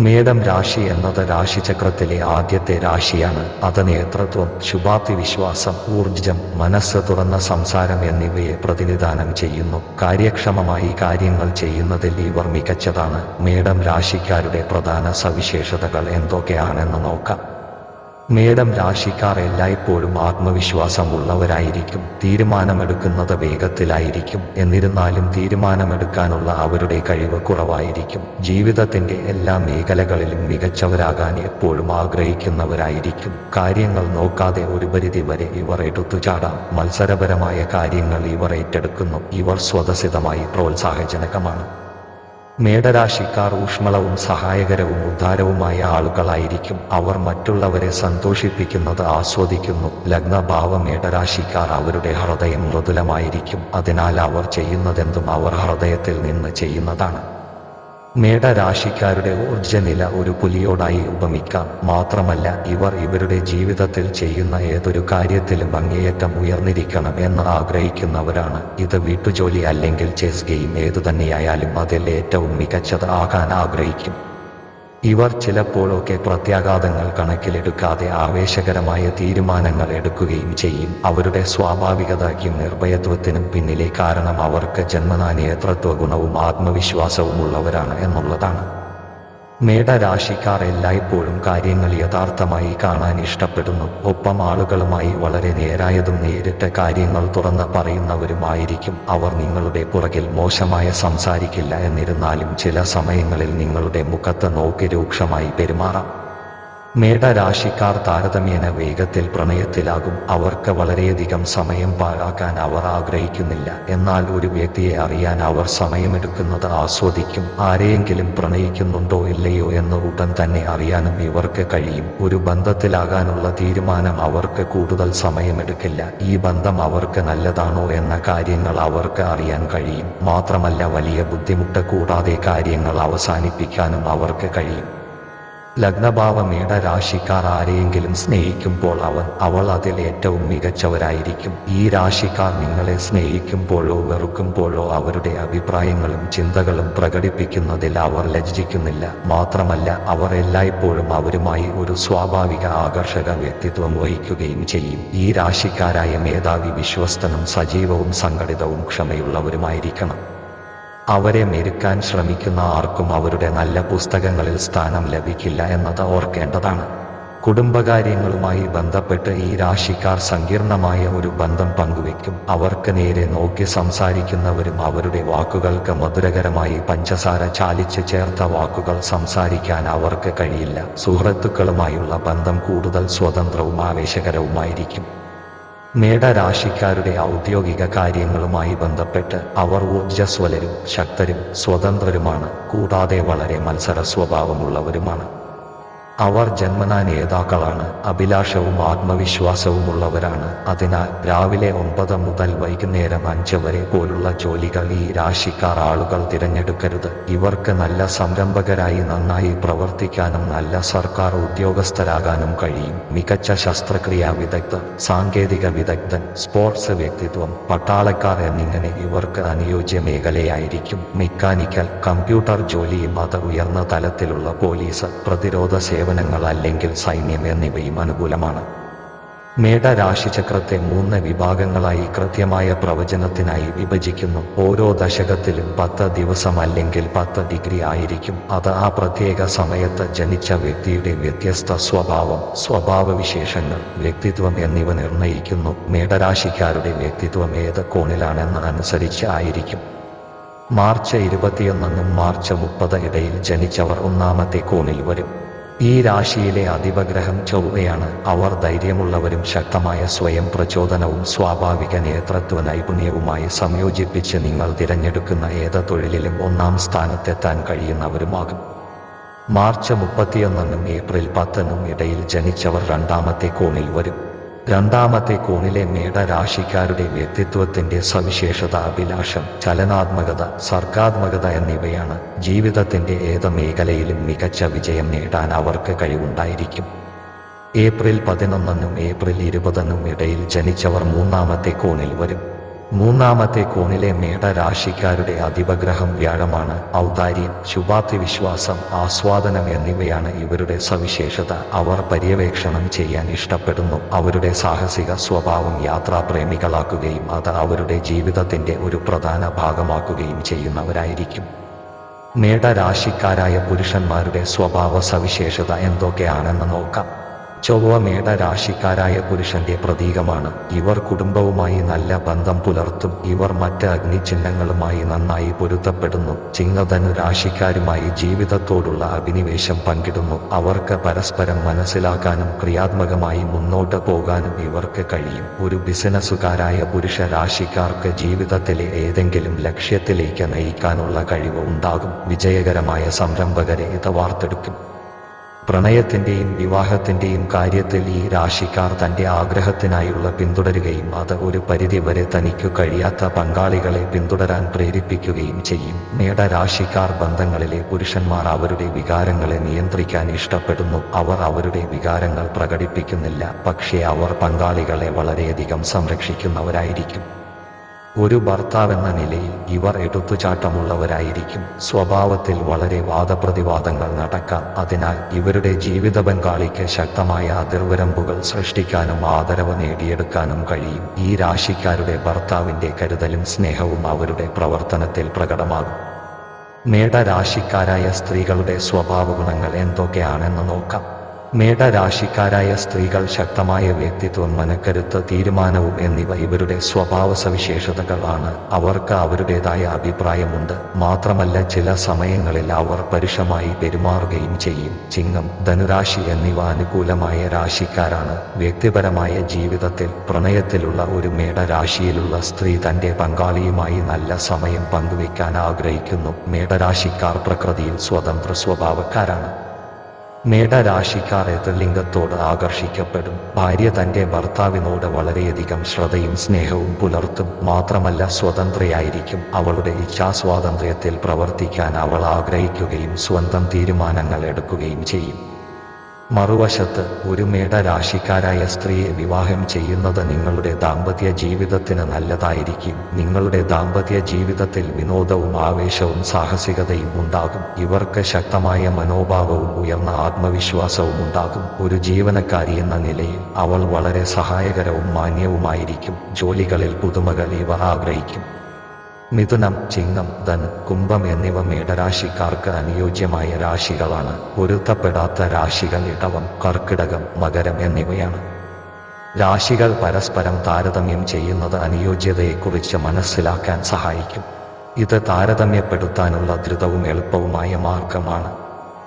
മേടം രാശി എന്നത് രാശിചക്രത്തിലെ ആദ്യത്തെ രാശിയാണ്. അത് നേതൃത്വം ശുഭാപ്തി വിശ്വാസം ഊർജം മനസ്സ് തുറന്ന സംസാരം എന്നിവയെ പ്രതിനിധാനം ചെയ്യുന്നു. കാര്യക്ഷമമായി കാര്യങ്ങൾ ചെയ്യുന്നതിൽ ഇവർ മികച്ചതാണ്. മേടം രാശിക്കാരുടെ പ്രധാന സവിശേഷതകൾ എന്തൊക്കെയാണെന്ന് നോക്കാം. മേടം രാശിക്കാർ എല്ലായ്പ്പോഴും ആത്മവിശ്വാസമുള്ളവരായിരിക്കും. തീരുമാനമെടുക്കുന്നത് വേഗത്തിലായിരിക്കും. എന്നിരുന്നാലും തീരുമാനമെടുക്കാനുള്ള അവരുടെ കഴിവ് കുറവായിരിക്കും. ജീവിതത്തിന്റെ എല്ലാ മേഖലകളിലും മികച്ചവരാകാൻ എപ്പോഴും ആഗ്രഹിക്കുന്നവരായിരിക്കും. കാര്യങ്ങൾ നോക്കാതെ ഒരു പരിധി വരെ ഇവർ എടുത്തുചാടാം. മത്സരപരമായ കാര്യങ്ങൾ ഇവർ ഏറ്റെടുക്കുന്നു. ഇവർ സ്വതസിദ്ധമായി പ്രോത്സാഹജനകമാണ്. മേടരാശിക്കാർ ഊഷ്മളവും സഹായകരവും ഉദാരവുമായ ആളുകളായിരിക്കും. അവർ മറ്റുള്ളവരെ സന്തോഷിപ്പിക്കുന്നത് ആസ്വദിക്കുന്നു. ലഗ്നഭാവ മേടരാശിക്കാർ അവരുടെ ഹൃദയം മൃദുലമായിരിക്കും. അതിനാൽ അവർ ചെയ്യുന്നതെന്തും അവർ ഹൃദയത്തിൽ നിന്ന് ചെയ്യുന്നതാണ്. മേടരാശിക്കാരുടെ ഊർജനില ഒരു പുലിയോടായി ഉപമിക്കാം. മാത്രമല്ല ഇവർ ഇവരുടെ ജീവിതത്തിൽ ചെയ്യുന്ന ഏതൊരു കാര്യത്തിലും അങ്ങേയറ്റം ഉയർന്നിരിക്കണം എന്ന് ആഗ്രഹിക്കുന്നവരാണ്. ഇത് വീട്ടുജോലി അല്ലെങ്കിൽ ചെസ് ഗെയിം ഏതു തന്നെയായാലും അതിൽ ഏറ്റവും മികച്ചത് ആകാൻ ആഗ്രഹിക്കും. ഇവർ ചിലപ്പോഴൊക്കെ പ്രത്യാഘാതങ്ങൾ കണക്കിലെടുക്കാതെ ആവേശകരമായ തീരുമാനങ്ങൾ എടുക്കുകയും ചെയ്യും. അവരുടെ സ്വാഭാവികതയ്ക്കും നിർഭയത്വത്തിനും പിന്നിലെ കാരണം അവർക്ക് ജന്മനാ ഗുണവും ആത്മവിശ്വാസവും ഉള്ളവരാണ് എന്നുള്ളതാണ്. മേടരാശിക്കാർ എല്ലായ്പ്പോഴും കാര്യങ്ങൾ യഥാർത്ഥമായി കാണാൻ ഇഷ്ടപ്പെടുന്നു. ഒപ്പം ആളുകളുമായി വളരെ നേരായതും നേരിട്ട് കാര്യങ്ങൾ തുറന്ന് പറയുന്നവരുമായിരിക്കും. അവർ നിങ്ങളുടെ പുറകിൽ മോശമായ സംസാരിക്കില്ല എന്നിരുന്നാലും ചില സമയങ്ങളിൽ നിങ്ങളുടെ മുഖത്ത് നോക്കി രൂക്ഷമായി പെരുമാറാം. മേടരാശിക്കാർ താരതമ്യേന വേഗത്തിൽ പ്രണയത്തിലാകും. അവർക്ക് വളരെയധികം സമയം പാഴാക്കാൻ അവർ ആഗ്രഹിക്കുന്നില്ല. എന്നാൽ ഒരു വ്യക്തിയെ അറിയാൻ അവർ സമയമെടുക്കുന്നത് ആസ്വദിക്കും. ആരെയെങ്കിലും പ്രണയിക്കുന്നുണ്ടോ ഇല്ലയോ എന്ന് ഉടൻ തന്നെ അറിയാനും ഇവർക്ക് കഴിയും. ഒരു ബന്ധത്തിലാകാനുള്ള തീരുമാനം അവർക്ക് കൂടുതൽ സമയമെടുക്കില്ല. ഈ ബന്ധം അവർക്ക് നല്ലതാണോ എന്ന കാര്യങ്ങൾ അവർക്ക് അറിയാൻ കഴിയും. മാത്രമല്ല വലിയ ബുദ്ധിമുട്ട് കൂടാതെ കാര്യങ്ങൾ അവസാനിപ്പിക്കാനും അവർക്ക് കഴിയും. ലഗ്നഭാവ മേടരാശിക്കാർ ആരെയെങ്കിലും സ്നേഹിക്കുമ്പോൾ അവൻ അവൾ അതിൽ ഏറ്റവും മികച്ചവരായിരിക്കും. ഈ രാശിക്കാർ നിങ്ങളെ സ്നേഹിക്കുമ്പോഴോ വെറുക്കുമ്പോഴോ അവരുടെ അഭിപ്രായങ്ങളും ചിന്തകളും പ്രകടിപ്പിക്കുന്നതിൽ അവർ ലജ്ജിക്കുന്നില്ല. മാത്രമല്ല അവർ എല്ലായ്പ്പോഴും അവരുമായി ഒരു സ്വാഭാവിക ആകർഷക വ്യക്തിത്വം വഹിക്കുകയും ചെയ്യും. ഈ രാശിക്കാരായ മേധാവി വിശ്വസ്തനും സജീവവും സംഘടിതവും ക്ഷമയുള്ളവരുമായിരിക്കണം. അവരെ മെരുക്കാൻ ശ്രമിക്കുന്ന ആർക്കും അവരുടെ നല്ല പുസ്തകങ്ങളിൽ സ്ഥാനം ലഭിക്കില്ല എന്നത് ഓർക്കേണ്ടതാണ്. കുടുംബകാര്യങ്ങളുമായി ബന്ധപ്പെട്ട് ഈ രാശിക്കാർ സങ്കീർണമായ ഒരു ബന്ധം പങ്കുവെക്കും അവർക്ക് നേരെ നോക്കി സംസാരിക്കുന്നവരും അവരുടെ വാക്കുകൾക്ക് മധുരകരമായി പഞ്ചസാര ചാലിച്ച് ചേർത്ത വാക്കുകൾ സംസാരിക്കാൻ അവർക്ക് കഴിയില്ല. സുഹൃത്തുക്കളുമായുള്ള ബന്ധം കൂടുതൽ സ്വതന്ത്രവും ആവേശകരവുമായിരിക്കും. മേടരാശിക്കാരുടെ ഔദ്യോഗിക കാര്യങ്ങളുമായി ബന്ധപ്പെട്ട് അവർ ഊർജസ്വലരും ശക്തരും സ്വതന്ത്രരുമാണ്. കൂടാതെ വളരെ മത്സര സ്വഭാവമുള്ളവരുമാണ് അവർ ജന്മനാ നേതാക്കളാണ്. അഭിലാഷവും ആത്മവിശ്വാസവുമുള്ളവരാണ്. അതിനാൽ രാവിലെ ഒമ്പത് മുതൽ വൈകുന്നേരം അഞ്ച് വരെ പോലുള്ള ജോലികൾ ഈ രാശിക്കാർ ആളുകൾ തിരഞ്ഞെടുക്കരുത്. ഇവർക്ക് നല്ല സംരംഭകരായി നന്നായി പ്രവർത്തിക്കാനും നല്ല സർക്കാർ ഉദ്യോഗസ്ഥരാകാനും കഴിയും. മികച്ച ശസ്ത്രക്രിയാ വിദഗ്ധർ സാങ്കേതിക വിദഗ്ധൻ സ്പോർട്സ് വ്യക്തിത്വം പട്ടാളക്കാർ എന്നിങ്ങനെ ഇവർക്ക് അനുയോജ്യ മേഖലയായിരിക്കും. മെക്കാനിക്കൽ കമ്പ്യൂട്ടർ ജോലിയും അത് ഉയർന്ന തലത്തിലുള്ള പോലീസ് പ്രതിരോധ സേവനങ്ങൾ അല്ലെങ്കിൽ സൈന്യം എന്നിവയും അനുകൂലമാണ്. മേടരാശിചക്രത്തെ മൂന്ന് വിഭാഗങ്ങളായി കൃത്യമായ പ്രവചനത്തിനായി വിഭജിക്കുന്നു. ഓരോ ദശകത്തിലും പത്ത് ദിവസം അല്ലെങ്കിൽ പത്ത് ഡിഗ്രി ആയിരിക്കും. അത് ആ പ്രത്യേക സമയത്ത് ജനിച്ച വ്യക്തിയുടെ വ്യത്യസ്ത സ്വഭാവം സ്വഭാവവിശേഷങ്ങൾ വ്യക്തിത്വം എന്നിവ നിർണയിക്കുന്നു. മേടരാശിക്കാരുടെ വ്യക്തിത്വം ഏത് കോണിലാണെന്ന് അനുസരിച്ച് ആയിരിക്കും. മാർച്ച് ഇരുപത്തിയൊന്നും മാർച്ച് മുപ്പത് ഇടയിൽ ജനിച്ചവർ ഒന്നാമത്തെ കോണിൽ വരും. ഈ രാശിയിലെ അധിപഗ്രഹം ചൊവ്വയാണ്. അവർ ധൈര്യമുള്ളവരും ശക്തമായ സ്വയം പ്രചോദനവും സ്വാഭാവിക നേതൃത്വ നൈപുണ്യവുമായി സംയോജിപ്പിച്ച് നിങ്ങൾ തിരഞ്ഞെടുക്കുന്ന ഏത് തൊഴിലിലും ഒന്നാം സ്ഥാനത്തെത്താൻ കഴിയുന്നവരുമാകും. മാർച്ച് മുപ്പത്തിയൊന്നിനും ഏപ്രിൽ പത്തിനും ഇടയിൽ ജനിച്ചവർ രണ്ടാമത്തെ കോണിൽ വരും. രണ്ടാമത്തെ കോണിലെ മേടരാശിക്കാരുടെ വ്യക്തിത്വത്തിന്റെ സവിശേഷത അഭിലാഷം ചലനാത്മകത സർഗാത്മകത എന്നിവയാണ് ജീവിതത്തിന്റെ ഏത് മേഖലയിലും മികച്ച വിജയം നേടാൻ അവർക്ക് കഴിവുണ്ടായിരിക്കും. ഏപ്രിൽ പതിനൊന്നെന്നും ഏപ്രിൽ ഇരുപതെന്നും ഇടയിൽ ജനിച്ചവർ മൂന്നാമത്തെ കോണിൽ വരും. മൂന്നാമത്തെ കോണിലെ മേടരാശിക്കാരുടെ അധിപഗ്രഹം വ്യാഴമാണ്. ഔദാര്യം ശുഭാപ്തി വിശ്വാസം ആസ്വാദനം എന്നിവയാണ് ഇവരുടെ സവിശേഷത. അവർ പര്യവേക്ഷണം ചെയ്യാൻ ഇഷ്ടപ്പെടുന്നു. അവരുടെ സാഹസിക സ്വഭാവം യാത്രാപ്രേമികളാക്കുകയും അത് അവരുടെ ജീവിതത്തിന്റെ ഒരു പ്രധാന ഭാഗമാക്കുകയും ചെയ്യുന്നവരായിരിക്കും. മേടരാശിക്കാരായ പുരുഷന്മാരുടെ സ്വഭാവ സവിശേഷത എന്തൊക്കെയാണെന്ന് നോക്കാം. ചൊവ്വ മേടരാശിക്കാരായ പുരുഷന്റെ പ്രതീകമാണ്. ഇവർ കുടുംബവുമായി നല്ല ബന്ധം പുലർത്തും. ഇവർ മറ്റ് അഗ്നിചിഹ്നങ്ങളുമായി നന്നായി പൊരുത്തപ്പെടുന്നു. ചിങ്ങധനു രാശിക്കാരുമായി ജീവിതത്തോടുള്ള അഭിനിവേശം പങ്കിടുന്നു. അവർക്ക് പരസ്പരം മനസ്സിലാക്കാനും ക്രിയാത്മകമായി മുന്നോട്ട് പോകാനും ഇവർക്ക് കഴിയും. ഒരു ബിസിനസ്സുകാരായ പുരുഷ രാശിക്കാർക്ക് ജീവിതത്തിലെ ഏതെങ്കിലും ലക്ഷ്യത്തിലേക്ക് നയിക്കാനുള്ള കഴിവ് ഉണ്ടാകും. വിജയകരമായ സംരംഭകരെ ഇത് വാർത്തെടുക്കും. പ്രണയത്തിന്റെയും വിവാഹത്തിന്റെയും കാര്യത്തിൽ ഈ രാശിക്കാർ തന്റെ ആഗ്രഹത്തിനായുള്ള പിന്തുടരുകയും അത് ഒരു പരിധിവരെ തനിക്കു കഴിയാത്ത പങ്കാളികളെ പിന്തുടരാൻ പ്രേരിപ്പിക്കുകയും ചെയ്യും. മേട മേടരാശിക്കാർ ബന്ധങ്ങളിലെ പുരുഷന്മാർ അവരുടെ വികാരങ്ങളെ നിയന്ത്രിക്കാൻ ഇഷ്ടപ്പെടുന്നു. അവർ അവരുടെ വികാരങ്ങൾ പ്രകടിപ്പിക്കുന്നില്ല. പക്ഷേ അവർ പങ്കാളികളെ വളരെയധികം സംരക്ഷിക്കുന്നവരായിരിക്കും. ഒരു ഭർത്താവെന്ന നിലയിൽ ഇവർ എടുത്തുചാട്ടമുള്ളവരായിരിക്കും. സ്വഭാവത്തിൽ വളരെ വാദപ്രതിവാദങ്ങൾ നടക്കാം. അതിനാൽ ഇവരുടെ ജീവിത പങ്കാളിക്ക് ശക്തമായ അതിർവരമ്പുകൾ സൃഷ്ടിക്കാനും ആദരവ് നേടിയെടുക്കാനും കഴിയും. ഈ രാശിക്കാരുടെ ഭർത്താവിന്റെ കരുതലും സ്നേഹവും അവരുടെ പ്രവർത്തനത്തിൽ പ്രകടമാകും. മേടരാശിക്കാരായ സ്ത്രീകളുടെ സ്വഭാവ ഗുണങ്ങൾ എന്തൊക്കെയാണെന്ന് നോക്കാം. മേടരാശിക്കാരായ സ്ത്രീകൾ ശക്തമായ വ്യക്തിത്വം മനക്കരുത്ത് തീരുമാനവും എന്നിവ ഇവരുടെ സ്വഭാവ സവിശേഷതകളാണ് അവർക്ക് അവരുടേതായ അഭിപ്രായമുണ്ട്. മാത്രമല്ല ചില സമയങ്ങളിൽ അവർ പരുഷമായി പെരുമാറുകയും ചെയ്യും. ചിങ്ങം ധനുരാശി എന്നിവ അനുകൂലമായ രാശിക്കാരാണ്. വ്യക്തിപരമായ ജീവിതത്തിൽ പ്രണയത്തിലുള്ള ഒരു മേടരാശിയിലുള്ള സ്ത്രീ തന്റെ പങ്കാളിയുമായി നല്ല സമയം പങ്കുവയ്ക്കാൻ ആഗ്രഹിക്കുന്നു. മേടരാശിക്കാർ പ്രകൃതിയിൽ സ്വതന്ത്ര സ്വഭാവക്കാരാണ്. മേടരാശിക്കാർ എതിർലിംഗത്തോട് ആകർഷിക്കപ്പെടും. ഭാര്യ തന്റെ ഭർത്താവിനോട് വളരെയധികം ശ്രദ്ധയും സ്നേഹവും പുലർത്തും. മാത്രമല്ല സ്വതന്ത്രയായിരിക്കും. അവളുടെ ഇച്ഛാസ്വാതന്ത്ര്യത്തിൽ പ്രവർത്തിക്കാൻ അവൾ ആഗ്രഹിക്കുകയും സ്വന്തം തീരുമാനങ്ങൾ എടുക്കുകയും ചെയ്യും. മറുവശത്ത് ഒരു മേടരാശിക്കാരായ സ്ത്രീയെ വിവാഹം ചെയ്യുന്നത് നിങ്ങളുടെ ദാമ്പത്യ ജീവിതത്തിന് നല്ലതായിരിക്കും. നിങ്ങളുടെ ദാമ്പത്യ ജീവിതത്തിൽ വിനോദവും ആവേശവും സാഹസികതയും ഉണ്ടാകും. ഇവർക്ക് ശക്തമായ മനോഭാവവും ഉയർന്ന ആത്മവിശ്വാസവും ഉണ്ടാകും. ഒരു ജീവനക്കാരി എന്ന നിലയിൽ അവൾ വളരെ സഹായകരവും മാന്യവുമായിരിക്കും. ജോലികളിൽ പുതുമകൾ ഇവർ ആഗ്രഹിക്കും. മിഥുനം ചിങ്ങം ധൻ കുംഭം എന്നിവ മേടരാശിക്കാർക്ക് അനുയോജ്യമായ രാശികളാണ്. പൊരുത്തപ്പെടാത്ത രാശികൾ ഇടവം കർക്കിടകം മകരം എന്നിവയാണ്. രാശികൾ പരസ്പരം താരതമ്യം ചെയ്യുന്നത് അനുയോജ്യതയെക്കുറിച്ച് മനസ്സിലാക്കാൻ സഹായിക്കും. ഇത് താരതമ്യപ്പെടുത്താനുള്ള ദ്രുതവും എളുപ്പവുമായ മാർഗമാണ്.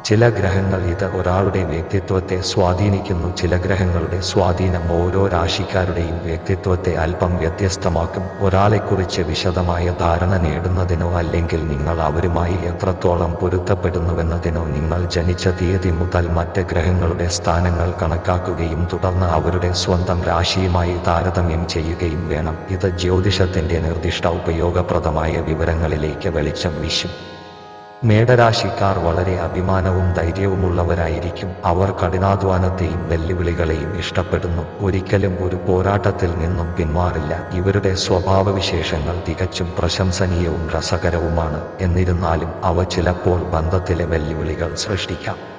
ചില ഗ്രഹങ്ങൾ ഇത് ഒരാളുടെ വ്യക്തിത്വത്തെ സ്വാധീനിക്കുന്നു. ചില ഗ്രഹങ്ങളുടെ സ്വാധീനം ഓരോ രാശിക്കാരുടെയും വ്യക്തിത്വത്തെ അല്പം വ്യത്യസ്തമാക്കും. ഒരാളെക്കുറിച്ച് വിശദമായ ധാരണ നേടുന്നതിനോ അല്ലെങ്കിൽ നിങ്ങൾ അവരുമായി എത്രത്തോളം പൊരുത്തപ്പെടുന്നുവെന്നതിനോ നിങ്ങൾ ജനിച്ച തീയതി മുതൽ മറ്റ് ഗ്രഹങ്ങളുടെ സ്ഥാനങ്ങൾ കണക്കാക്കുകയും തുടർന്ന് അവരുടെ സ്വന്തം രാശിയുമായി താരതമ്യം ചെയ്യുകയും വേണം. ഇത് ജ്യോതിഷത്തിന്റെ നിർദ്ദിഷ്ട ഉപയോഗപ്രദമായ വിവരങ്ങളിലേക്ക് വെളിച്ചം വീശും. മേടരാശിക്കാർ വളരെ അഭിമാനവും ധൈര്യവുമുള്ളവരായിരിക്കും. അവർ കഠിനാധ്വാനത്തെയും വെല്ലുവിളികളെയും ഇഷ്ടപ്പെടുന്നു. ഒരിക്കലും ഒരു പോരാട്ടത്തിൽ നിന്നും പിന്മാറില്ല. ഇവരുടെ സ്വഭാവവിശേഷങ്ങൾ തികച്ചും പ്രശംസനീയവും രസകരവുമാണ്. എന്നിരുന്നാലും അവ ചിലപ്പോൾ ബന്ധത്തിലെ വെല്ലുവിളികൾ സൃഷ്ടിക്കാം.